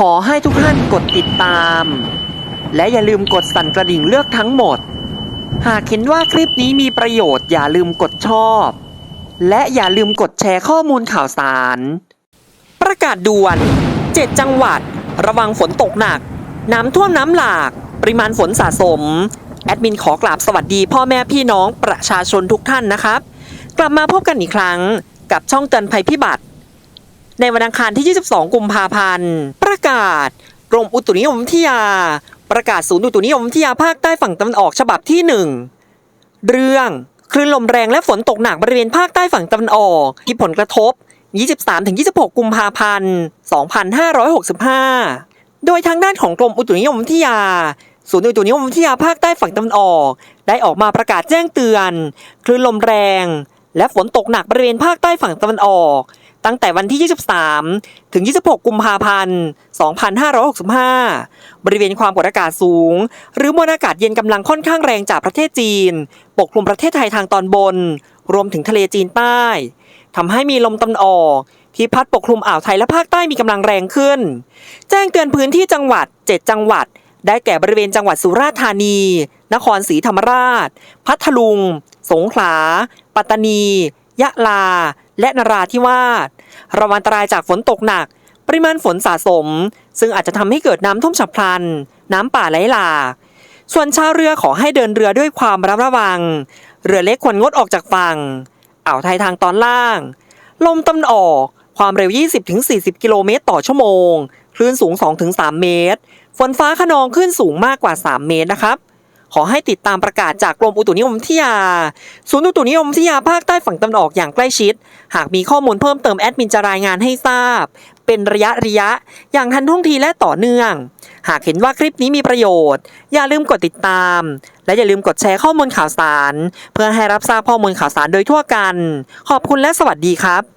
ขอให้ทุกท่านกดติดตาม และอย่าลืมกดสั่นกระดิ่งเลือกทั้งหมด หากเห็นว่าคลิปนี้มีประโยชน์อย่าลืมกดชอบ และอย่าลืมกดแชร์ข้อมูลข่าวสาร ประกาศด่วน 7 จังหวัด ระวังฝนตกหนัก น้ำท่วมน้ำหลาก ปริมาณฝนสะสม แอดมินขอกราบสวัสดีพ่อแม่พี่น้องประชาชนทุกท่านนะครับ กลับมาพบกันอีกครั้งกับช่องเตือนภัยพิบัติ ในวันอังคารที่ 22 กุมภาพันธ์ ประกาศกรมอุตุนิยมวิทยา ประกาศศูนย์อุตุนิยมวิทยาภาคใต้ฝั่งตะวันออกฉบับที่ 1 เรื่องคลื่นลมแรงและฝนตกหนักบริเวณภาคใต้ฝั่งตะวันออกที่ผลกระทบ 23-26 กุมภาพันธ์ 2565 โดยทางด้านของกรมอุตุนิยมวิทยา ศูนย์อุตุนิยมวิทยาภาคใต้ฝั่งตะวันออก ได้ออกมาประกาศแจ้งเตือน คลื่นลมแรง และฝนตกหนักบริเวณภาคใต้ฝั่งตะวันออก ตั้งแต่วันที่ 23 ถึง 26 กุมภาพันธ์ 2565 บริเวณความกดอากาศสูง หรือมวลอากาศเย็นกำลังค่อนข้างแรงจากประเทศจีน ปกคลุมประเทศไทยทางตอนบน รวมถึงทะเลจีนใต้ทำให้มีลมตะวันออกที่พัดปกคลุมอ่าวไทยและภาคใต้มีกำลังแรงขึ้น แจ้งเตือนพื้นที่จังหวัด 7 จังหวัด ได้แก่บริเวณจังหวัดสุราษฎร์ธานี นครศรีธรรมราช พัทลุง สงขลา ปัตตานี ยะลา และนราธิวาสระวังอันตรายจากฝนตกหนัก ปริมาณฝนสะสม ซึ่งอาจจะทำให้เกิดน้ำท่วมฉับพลัน น้ำป่าไหลหลากส่วนชาวเรือขอให้เดินเรือด้วยความระมัดระวัง เรือเล็กควรงดออกจากฝั่งอ่าวไทยทางตอนล่าง ลมตะวันออกความเร็ว 20-40 กิโลเมตรต่อชั่วโมง คลื่นสูง 2-3 เมตร ฝนฟ้าขนองคลื่นสูงมากกว่า 3 เมตรนะครับ ขอให้ติดตามประกาศจากกรมอุตุนิยมวิทยา ศูนย์อุตุนิยมวิทยาภาคใต้ฝั่งตะวันออกอย่างใกล้ชิด หากมีข้อมูลเพิ่มเติมแอดมินจะรายงานให้ทราบ เป็นระยะระยะ อย่างทันท่วงทีและต่อเนื่อง หากเห็นว่าคลิปนี้มีประโยชน์ อย่าลืมกดติดตาม และอย่าลืมกดแชร์ข้อมูลข่าวสาร เพื่อให้รับทราบข้อมูลข่าวสารโดยทั่วกัน ขอบคุณและสวัสดีครับ